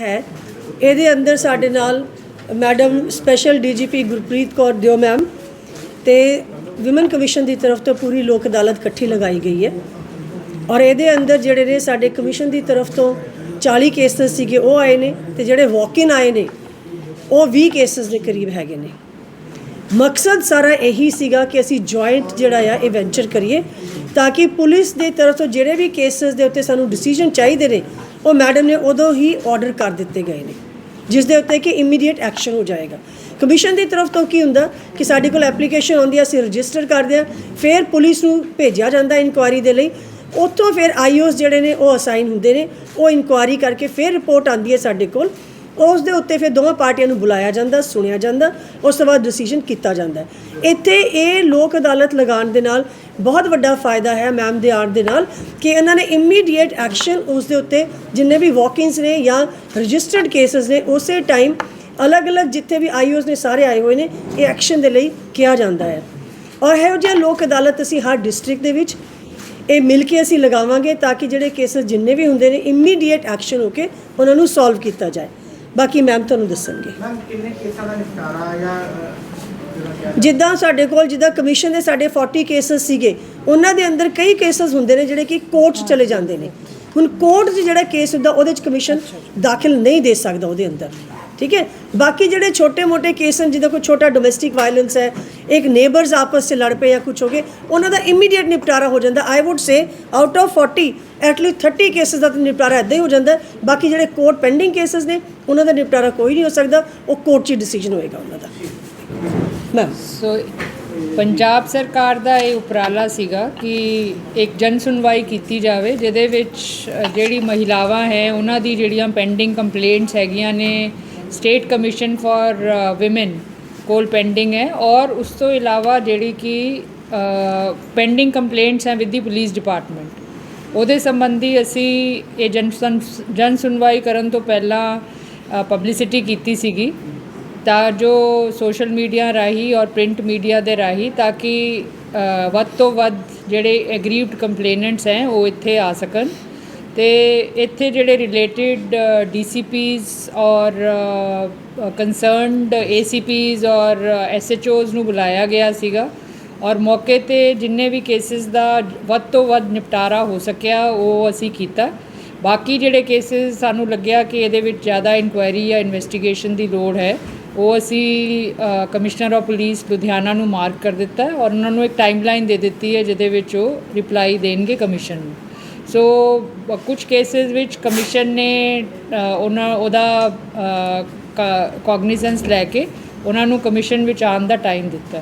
ਹੈ। ਇਹਦੇ ਅੰਦਰ ਸਾਡੇ ਨਾਲ madam special DGP Gurpreet Kaur ਦਿਓ ਮੈਮ ਤੇ ਵਿਮਨ ਕਮਿਸ਼ਨ ਦੀ ਤਰਫ ਤੋਂ ਪੂਰੀ ਲੋਕ ਅਦਾਲਤ ਇਕੱਠੀ ਲਗਾਈ ਗਈ ਹੈ। ਔਰ ਇਹਦੇ ਅੰਦਰ ਜਿਹੜੇ ਨੇ ਸਾਡੇ ਕਮਿਸ਼ਨ ਦੀ ਤਰਫ ਤੋਂ 40 ਕੇਸਸ ਸੀਗੇ, ਉਹ ਆਏ ਨੇ ਤੇ ਜਿਹੜੇ ਵਾਕ ਇਨ ਆਏ ਨੇ, ਉਹ 20 ਕੇਸਸ ਦੇ ਕਰੀਬ ਹੈਗੇ ਨੇ। ਮਕਸਦ ਸਾਰਾ ਇਹੀ ਸੀਗਾ ਕਿ ਅਸੀਂ ਜੁਆਇੰਟ ਜਿਹੜਾ ਆ, ਇਹ ਵੈਂਚਰ ਕਰੀਏ ਤਾਂ ਕਿ ਪੁਲਿਸ ਦੇ ਤਰਫ ਤੋਂ ਜਿਹੜੇ ਵੀ ਕੇਸਸ ਦੇ ਉੱਤੇ ਸਾਨੂੰ ਡਿਸੀਜਨ ਚਾਹੀਦੇ ਨੇ ਉਹ ਮੈਡਮ ਨੇ ਉਦੋਂ ਹੀ ਆਰਡਰ ਕਰ ਦਿੱਤੇ ਗਏ ਨੇ, ਜਿਸ ਦੇ ਉੱਤੇ ਕਿ ਇਮੀਡੀਏਟ ਐਕਸ਼ਨ ਹੋ ਜਾਏਗਾ। ਕਮਿਸ਼ਨ ਦੀ ਤਰਫ ਤੋਂ ਕੀ ਹੁੰਦਾ ਕਿ ਸਾਡੇ ਕੋਲ ਐਪਲੀਕੇਸ਼ਨ ਆਉਂਦੀ ਹੈ ਅਸੀਂ ਰਜਿਸਟਰ ਕਰਦੇ ਹਾਂ ਫਿਰ ਪੁਲਿਸ ਨੂੰ ਭੇਜਿਆ ਜਾਂਦਾ ਇਨਕੁਆਇਰੀ ਦੇ ਲਈ। ਉੱਥੋਂ ਫਿਰ ਆਈਓਸ ਜਿਹੜੇ ਨੇ ਉਹ ਅਸਾਈਨ ਹੁੰਦੇ ਨੇ, ਉਹ ਇਨਕੁਆਇਰੀ ਕਰਕੇ ਫਿਰ ਰਿਪੋਰਟ ਆਉਂਦੀ ਹੈ ਸਾਡੇ ਕੋਲ। ਉਸ ਦੇ ਉੱਤੇ ਫਿਰ ਦੋਵਾਂ ਪਾਰਟੀਆਂ ਨੂੰ ਬੁਲਾਇਆ ਜਾਂਦਾ, ਸੁਣਿਆ ਜਾਂਦਾ, ਉਸ ਤੋਂ ਬਾਅਦ ਡਿਸੀਜਨ ਕੀਤਾ ਜਾਂਦਾ। ਇੱਥੇ ਇਹ ਲੋਕ ਅਦਾਲਤ ਲਗਾਉਣ ਦੇ ਨਾਲ ਬਹੁਤ ਵੱਡਾ ਫਾਇਦਾ ਹੈ ਮੈਮ ਦੇ ਆਰ ਦੇ ਨਾਲ ਕਿ ਇਹਨਾਂ ਨੇ ਇਮੀਡੀਏਟ ਐਕਸ਼ਨ ਉਸ ਦੇ ਉੱਤੇ ਜਿੰਨੇ ਵੀ ਵਾਕ-ਇਨਸ ਨੇ ਜਾਂ ਰਜਿਸਟਰਡ ਕੇਸਸ ਨੇ ਉਸੇ ਟਾਈਮ ਅਲੱਗ-ਅਲੱਗ ਜਿੱਥੇ ਵੀ ਆਈਓਸ ਨੇ ਸਾਰੇ ਆਏ ਹੋਏ ਨੇ, ਇਹ ਐਕਸ਼ਨ ਦੇ ਲਈ ਕਿਹਾ ਜਾਂਦਾ ਹੈ। ਔਰ ਇਹੋ ਜਿਹਾ ਲੋਕ ਅਦਾਲਤ ਅਸੀਂ ਹਰ ਡਿਸਟ੍ਰਿਕਟ ਦੇ ਵਿੱਚ ਇਹ ਮਿਲ ਕੇ ਅਸੀਂ ਲਗਾਵਾਂਗੇ ਤਾਂ ਕਿ ਜਿਹੜੇ ਕੇਸਸ ਜਿੰਨੇ ਵੀ ਹੁੰਦੇ ਨੇ ਇਮੀਡੀਏਟ ਐਕਸ਼ਨ ਹੋ ਕੇ ਉਹਨਾਂ ਨੂੰ ਸੋਲਵ ਕੀਤਾ ਜਾਏ। ਬਾਕੀ ਮੈਮ ਤੁਹਾਨੂੰ ਦੱਸਣਗੇ। ਮੈਮ ਕਿੰਨੇ ਕੇਸਾਂ ਦਾ ਨਿਪਟਾਰਾ ਜਾਂ ਜਿੱਦਾਂ ਸਾਡੇ ਕੋਲ ਜਿੱਦਾਂ ਕਮਿਸ਼ਨ ਦੇ ਸਾਡੇ 40 ਕੇਸਸ ਸੀਗੇ, ਉਹਨਾਂ ਦੇ ਅੰਦਰ ਕਈ ਕੇਸਸ ਹੁੰਦੇ ਨੇ ਜਿਹੜੇ ਕਿ ਕੋਰਟ 'ਚ ਚਲੇ ਜਾਂਦੇ ਨੇ। ਹੁਣ ਕੋਰਟ 'ਚ ਜਿਹੜਾ ਕੇਸ ਹੁੰਦਾ, ਉਹਦੇ 'ਚ ਕਮਿਸ਼ਨ ਦਾਖਲ ਨਹੀਂ ਦੇ ਸਕਦਾ ਉਹਦੇ ਅੰਦਰ। ਠੀਕ ਹੈ? ਬਾਕੀ ਜਿਹੜੇ ਛੋਟੇ-ਮੋਟੇ ਕੇਸ ਹਨ, ਜਿੱਦਾਂ ਕੋਈ ਛੋਟਾ ਡੋਮੈਸਟਿਕ ਵਾਇਲੈਂਸ ਹੈ, ਇੱਕ ਨੇਬਰਸ ਆਪਸ 'ਚ ਲੜ ਪਏ ਜਾਂ ਕੁਝ ਹੋ ਗਏ, ਉਹਨਾਂ ਦਾ ਇਮੀਡੀਏਟ ਨਿਪਟਾਰਾ ਹੋ ਜਾਂਦਾ। I would say out of 40 at least 30 cases ਦਾ ਤਾਂ ਨਿਪਟਾਰਾ ਇੱਦਾਂ ਹੀ ਹੋ ਜਾਂਦਾ। ਬਾਕੀ ਜਿਹੜੇ ਕੋਰਟ ਪੈਂਡਿੰਗ ਕੇਸਸ ਨੇ, ਉਹਨਾਂ ਦਾ ਨਿਪਟਾਰਾ ਕੋਈ ਨਹੀਂ ਹੋ ਸਕਦਾ, ਉਹ ਕੋਰਟ 'ਚ ਡਿਸੀਜਨ ਹੋਏਗਾ ਉਹਨਾਂ ਦਾ। ਮੈਮ ਸੋ ਪੰਜਾਬ ਸਰਕਾਰ ਦਾ ਇਹ ਉਪਰਾਲਾ ਸੀਗਾ ਕਿ ਇੱਕ ਜਨ ਸੁਣਵਾਈ ਕੀਤੀ ਜਾਵੇ ਜਿਹਦੇ ਵਿੱਚ ਜਿਹੜੀ ਮਹਿਲਾਵਾਂ ਹੈ ਉਹਨਾਂ ਦੀ ਜਿਹੜੀਆਂ ਪੈਂਡਿੰਗ ਕੰਪਲੇਂਟਸ ਹੈਗੀਆਂ ਨੇ ਸਟੇਟ ਕਮਿਸ਼ਨ ਫਾਰ ਔਮਨ ਕੋਲ ਪੈਂਡਿੰਗ ਹੈ ਔਰ ਉਸ ਤੋਂ ਇਲਾਵਾ ਜਿਹੜੀ ਕਿ ਪੈਂਡਿੰਗ ਕੰਪਲੇਂਟਸ ਹੈ ਵਿਦ ਦੀ ਪੁਲਿਸ ਡਿਪਾਰਟਮੈਂਟ ਉਹਦੇ ਸੰਬੰਧੀ ਅਸੀਂ ਇਹ ਜਨ ਜਨ ਸੁਣਵਾਈ ਕਰਨ ਤੋਂ ਪਹਿਲਾਂ ਪਬਲਿਸਿਟੀ ਕੀਤੀ ਸੀਗੀ ਤਾਂ ਜੋ ਸੋਸ਼ਲ ਮੀਡੀਆ ਰਾਹੀਂ ਔਰ ਪ੍ਰਿੰਟ ਮੀਡੀਆ ਦੇ ਰਾਹੀਂ ਤਾਂ ਕਿ ਵੱਧ ਤੋਂ ਵੱਧ ਜਿਹੜੇ ਐਗਰੀਵਡ ਕੰਪਲੇਨੈਂਟਸ ਹੈ, ਉਹ ਇੱਥੇ ਆ ਸਕਣ। ਤੇ ਇੱਥੇ ਜਿਹੜੇ ਰਿਲੇਟਡ ਡੀਸੀਪੀਸ ਔਰ ਕੰਸਰਨਡ ਏਸੀਪੀਸ ਔਰ ਐਸਐਚਓਸ ਨੂੰ ਬੁਲਾਇਆ ਗਿਆ ਸੀਗਾ। ਔਰ ਮੌਕੇ ਤੇ ਜਿੰਨੇ ਵੀ ਕੇਸਿਸ ਦਾ ਵੱਧ ਤੋਂ ਵੱਧ ਨਿਪਟਾਰਾ ਹੋ ਸਕਿਆ, ਉਹ ਅਸੀਂ ਕੀਤਾ। ਬਾਕੀ ਜਿਹੜੇ ਕੇਸਿਸ ਸਾਨੂੰ ਲੱਗਿਆ ਕਿ ਇਹਦੇ ਵਿੱਚ ਜ਼ਿਆਦਾ ਇਨਕੁਆਇਰੀ ਜਾਂ ਇਨਵੈਸਟੀਗੇਸ਼ਨ ਦੀ ਲੋੜ ਹੈ ਉਹ ਅਸੀਂ ਕਮਿਸ਼ਨਰ ਆਫ ਪੁਲਿਸ ਲੁਧਿਆਣਾ ਨੂੰ ਮਾਰਕ ਕਰ ਦਿੱਤਾ ਹੈ ਔਰ ਉਹਨਾਂ ਨੂੰ ਇੱਕ ਟਾਈਮਲਾਈਨ ਦੇ ਦਿੱਤੀ ਹੈ ਜਿਹਦੇ ਵਿੱਚ ਉਹ ਰਿਪਲਾਈ ਦੇਣਗੇ ਕਮਿਸ਼ਨ ਨੂੰ। ਸੋ ਅ, ਕੁਝ ਕੇਸਿਸ ਵਿੱਚ ਕਮਿਸ਼ਨ ਨੇ ਉਹਨਾਂ ਉਹਦਾ ਕੋਗਨੀਜ਼ੈਂਸ ਲੈ ਕੇ ਉਹਨਾਂ ਨੂੰ ਕਮਿਸ਼ਨ ਵਿੱਚ ਆਉਣ ਦਾ ਟਾਈਮ ਦਿੱਤਾ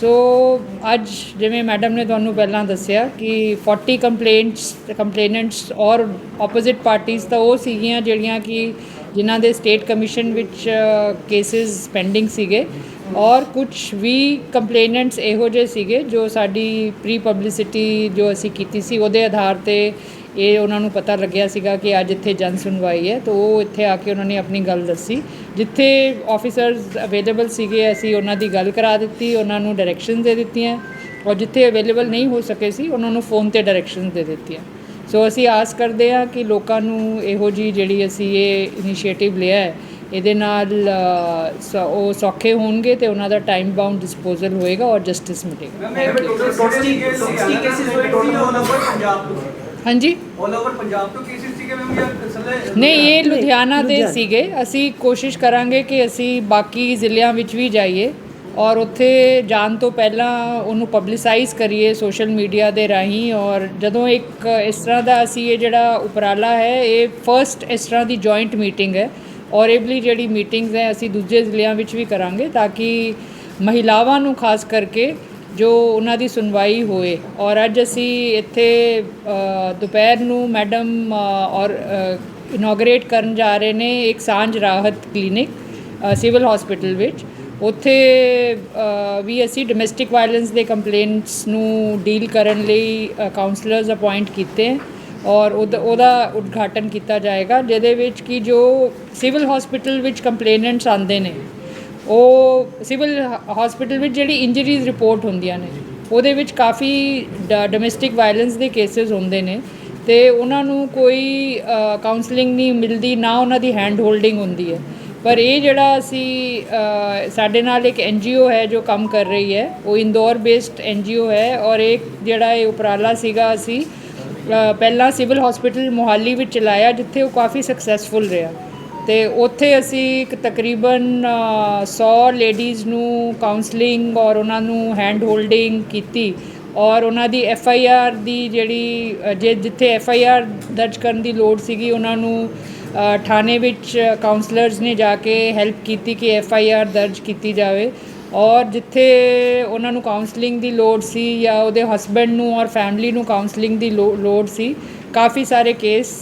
ਸੋ ਅੱਜ ਜਿਵੇਂ ਮੈਡਮ ਨੇ ਤੁਹਾਨੂੰ ਪਹਿਲਾਂ ਦੱਸਿਆ ਕਿ 40 ਕੰਪਲੇਂਟਸ ਕੰਪਲੇਨੈਂਟਸ ਔਰ ਆਪੋਜ਼ਿਟ ਪਾਰਟੀਆਂ ਤਾਂ ਉਹ ਸੀਗੀਆਂ ਜਿਹੜੀਆਂ ਕਿ ਜਿਨ੍ਹਾਂ ਦੇ ਸਟੇਟ ਕਮਿਸ਼ਨ ਵਿੱਚ ਕੇਸਿਸ ਪੈਂਡਿੰਗ ਸੀਗੇ। ਔਰ ਕੁਝ ਵੀ ਕੰਪਲੇਨੈਂਟਸ ਇਹੋ ਜਿਹੇ ਸੀਗੇ ਜੋ ਸਾਡੀ ਪ੍ਰੀ ਪਬਲਿਸਿਟੀ ਜੋ ਅਸੀਂ ਕੀਤੀ ਸੀ, ਉਹਦੇ ਆਧਾਰ ਤੇ ਇਹ ਉਹਨਾਂ ਨੂੰ ਪਤਾ ਲੱਗਿਆ ਸੀਗਾ ਕਿ ਅੱਜ ਇੱਥੇ ਜਨ ਸੁਣਵਾਈ ਹੈ। ਤਾਂ ਉਹ ਇੱਥੇ ਆ ਕੇ ਉਹਨਾਂ ਨੇ ਆਪਣੀ ਗੱਲ ਦੱਸੀ। ਜਿੱਥੇ ਆਫੀਸਰਸ ਅਵੇਲੇਬਲ ਸੀਗੇ, ਅਸੀਂ ਉਹਨਾਂ ਦੀ ਗੱਲ ਕਰਾ ਦਿੱਤੀ, ਉਹਨਾਂ ਨੂੰ ਡਾਇਰੈਕਸ਼ਨ ਦੇ ਦਿੱਤੀਆਂ। ਔਰ ਜਿੱਥੇ ਅਵੇਲੇਬਲ ਨਹੀਂ ਹੋ ਸਕੇ ਸੀ, ਉਹਨਾਂ ਨੂੰ ਫੋਨ ਤੇ ਡਾਇਰੈਕਸ਼ਨ ਦੇ ਦਿੱਤੀਆਂ। ਸੋ ਅਸੀਂ ਆਸ ਕਰਦੇ ਹਾਂ ਕਿ ਲੋਕਾਂ ਨੂੰ ਇਹੋ ਜੀ ਜਿਹੜੀ ਅਸੀਂ ਇਹ ਇਨੀਸ਼ੀਏਟਿਵ ਲਿਆ ਹੈ ਇਹਦੇ ਨਾਲ ਉਹ ਸੌਖੇ ਹੋਣਗੇ ਤੇ ਉਹਨਾਂ ਦਾ ਟਾਈਮ ਬਾਉਂਡ ਡਿਸਪੋਜ਼ਲ ਹੋਏਗਾ ਔਰ ਜਸਟਿਸ ਮਿਲੇਗਾ। ਟੋਟਲ 60 ਕੇਸਿਸ ਹੋਏ ਸੀ ਆਲ ਓਵਰ ਪੰਜਾਬ ਤੋਂ? ਹਾਂਜੀ? ਆਲ ਓਵਰ ਪੰਜਾਬ ਤੋਂ ਕੇਸਿਸ ਸੀਗੇ ਮੈਮ ਜਾਂ ਸੱਲੇ ਨਹੀਂ ਇਹ ਲੁਧਿਆਣਾ? ਦੇ। ਸੀਗੇ। ਅਸੀਂ ਕੋਸ਼ਿਸ਼ ਕਰਾਂਗੇ ਕਿ ਅਸੀਂ ਬਾਕੀ ਜ਼ਿਲ੍ਹਿਆਂ ਵਿੱਚ ਵੀ ਜਾਈਏ। ਔਰ ਉੱਥੇ ਜਾਣ ਤੋਂ ਪਹਿਲਾਂ ਉਹਨੂੰ ਪਬਲਿਸਾਈਜ਼ ਕਰੀਏ ਸੋਸ਼ਲ ਮੀਡੀਆ ਦੇ ਰਾਹੀਂ ਔਰ ਜਦੋਂ ਇੱਕ ਇਸ ਤਰ੍ਹਾਂ ਦਾ ਅਸੀਂ ਇਹ ਜਿਹੜਾ ਉਪਰਾਲਾ ਹੈ, ਇਹ ਫਰਸਟ ਇਸ ਤਰ੍ਹਾਂ ਦੀ ਜੁਆਇੰਟ ਮੀਟਿੰਗ ਹੈ। ਔਰ ਏਬਲੀ ਜਿਹੜੀ ਮੀਟਿੰਗਸ ਹੈ, ਅਸੀਂ ਦੂਜੇ ਜ਼ਿਲ੍ਹਿਆਂ ਵਿੱਚ ਵੀ ਕਰਾਂਗੇ ਤਾਂ ਕਿ ਮਹਿਲਾਵਾਂ ਨੂੰ ਖਾਸ ਕਰਕੇ ਜੋ ਉਹਨਾਂ ਦੀ ਸੁਣਵਾਈ ਹੋਏ। ਔਰ ਅੱਜ ਅਸੀਂ ਇੱਥੇ ਦੁਪਹਿਰ ਨੂੰ ਮੈਡਮ ਔਰ ਇਨੋਗਰੇਟ ਕਰਨ ਜਾ ਰਹੇ ਨੇ ਇੱਕ ਸਾਂਝ ਰਾਹਤ ਕਲੀਨਿਕ ਸਿਵਲ ਹਸਪੀਟਲ ਵਿੱਚ। ਉੱਥੇ ਵੀ ਅਸੀਂ ਡੋਮੈਸਟਿਕ ਵਾਇਲੈਂਸ ਦੇ ਕੰਪਲੇਂਟਸ ਨੂੰ ਡੀਲ ਕਰਨ ਲਈ ਕਾਉਂਸਲਰਸ ਅਪਾਇੰਟ ਕੀਤੇ ਹੈ ਔਰ ਉਹਦਾ ਉਹਦਾ ਉਦਘਾਟਨ ਕੀਤਾ ਜਾਏਗਾ, ਜਿਹਦੇ ਵਿੱਚ ਕਿ ਜੋ ਸਿਵਲ ਹਸਪੀਟਲ ਵਿੱਚ ਕੰਪਲੇਨੈਂਟਸ ਆਉਂਦੇ ਨੇ, ਉਹ ਸਿਵਲ ਹਸਪੀਟਲ ਵਿੱਚ ਜਿਹੜੀ ਇੰਜਰੀਜ਼ ਰਿਪੋਰਟ ਹੁੰਦੀਆਂ ਨੇ, ਉਹਦੇ ਵਿੱਚ ਕਾਫੀ ਡੋਮੈਸਟਿਕ ਵਾਇਲੈਂਸ ਦੇ ਕੇਸਿਸ ਹੁੰਦੇ ਨੇ ਤੇ ਉਹਨਾਂ ਨੂੰ ਕੋਈ ਕਾਉਂਸਲਿੰਗ ਨਹੀਂ ਮਿਲਦੀ, ਨਾ ਉਹਨਾਂ ਦੀ ਹੈਂਡ ਹੋਲਡਿੰਗ ਹੁੰਦੀ ਹੈ। ਪਰ ਇਹ ਜਿਹੜਾ ਅਸੀਂ ਸਾਡੇ ਨਾਲ ਇੱਕ ਐਨਜੀਓ ਹੈ ਜੋ ਕੰਮ ਕਰ ਰਹੀ ਹੈ ਉਹ ਇੰਦੌਰ ਬੇਸਡ ਐਨਜੀਓ ਹੈ ਔਰ ਇਹ ਜਿਹੜਾ ਇਹ ਉਪਰਾਲਾ ਸੀਗਾ ਅਸੀਂ ਪਹਿਲਾਂ ਸਿਵਲ ਹਸਪੀਟਲ ਮੋਹਾਲੀ ਵਿੱਚ ਚਲਾਇਆ ਜਿੱਥੇ ਉਹ ਕਾਫੀ ਸਕਸੈਸਫੁਲ ਰਿਹਾ। ਤੇ ਉੱਥੇ ਅਸੀਂ ਇੱਕ ਤਕਰੀਬਨ ਅ, 100 ਲੇਡੀਜ਼ ਨੂੰ ਕਾਉਂਸਲਿੰਗ ਔਰ ਉਹਨਾਂ ਨੂੰ ਹੈਂਡ ਹੋਲਡਿੰਗ ਕੀਤੀ ਔਰ ਉਹਨਾਂ ਦੀ ਐਫ ਆਈ ਆਰ ਦੀ ਜਿਹੜੀ ਜੇ ਜਿੱਥੇ ਐਫ ਆਈ ਆਰ ਦਰਜ ਕਰਨ ਦੀ ਲੋੜ ਸੀਗੀ ਉਹਨਾਂ ਨੂੰ ਥਾਣੇ ਵਿੱਚ ਕਾਉਂਸਲਰਸ ਨੇ ਜਾ ਕੇ ਹੈਲਪ ਕੀਤੀ ਕਿ ਐਫ ਆਈ ਆਰ ਦਰਜ ਕੀਤੀ ਜਾਵੇ। ਔਰ ਜਿੱਥੇ ਉਹਨਾਂ ਨੂੰ ਕਾਉਂਸਲਿੰਗ ਦੀ ਲੋੜ ਸੀ ਜਾਂ ਉਹਦੇ ਹਸਬੈਂਡ ਨੂੰ ਔਰ ਫੈਮਿਲੀ ਨੂੰ ਕਾਉਂਸਲਿੰਗ ਦੀ ਲੋ- ਲੋੜ ਸੀ, ਕਾਫੀ ਸਾਰੇ ਕੇਸ